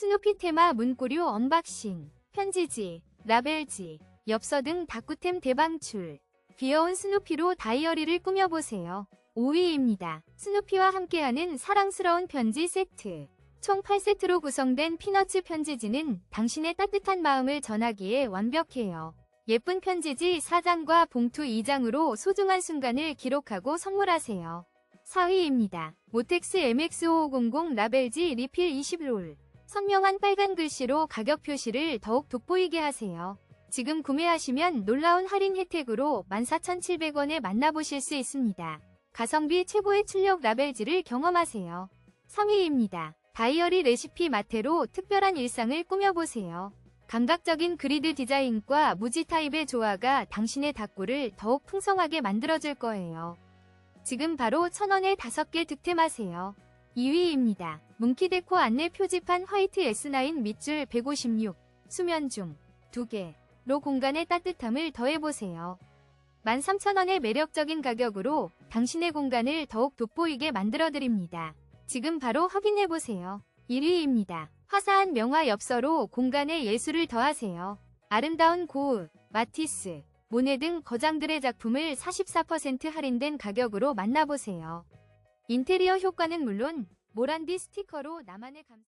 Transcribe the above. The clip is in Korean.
스누피 테마 문구류 언박싱, 편지지, 라벨지, 엽서 등 다꾸템 대방출. 귀여운 스누피로 다이어리를 꾸며보세요. 5위입니다. 스누피와 함께하는 사랑스러운 편지 세트. 총 8세트로 구성된 피너츠 편지지는 당신의 따뜻한 마음을 전하기에 완벽해요. 예쁜 편지지 4장과 봉투 2장으로 소중한 순간을 기록하고 선물하세요. 4위입니다. 모텍스 MX5500 라벨지 리필 20롤. 선명한 빨간 글씨로 가격 표시를 더욱 돋보이게 하세요. 지금 구매하시면 놀라운 할인 혜택으로 14,700원에 만나보실 수 있습니다. 가성비 최고의 출력 라벨지를 경험하세요. 3위입니다. 다이어리 레시피 마테로 특별한 일상을 꾸며보세요. 감각적인 그리드 디자인과 무지 타입의 조화가 당신의 다꾸를 더욱 풍성하게 만들어줄 거예요. 지금 바로 천원에 5개 득템하세요. 2위입니다. 문키데코 안내 표지판 화이트 S9 밑줄 156 수면 중 2개로 공간의 따뜻함을 더해보세요. 13,000원의 매력적인 가격으로 당신의 공간을 더욱 돋보이게 만들어드립니다. 지금 바로 확인해보세요. 1위입니다. 화사한 명화 엽서로 공간에 예술을 더하세요. 아름다운 고흐, 마티스, 모네 등 거장들의 작품을 44% 할인된 가격으로 만나보세요. 인테리어 효과는 물론 모란디 스티커로 나만의 감...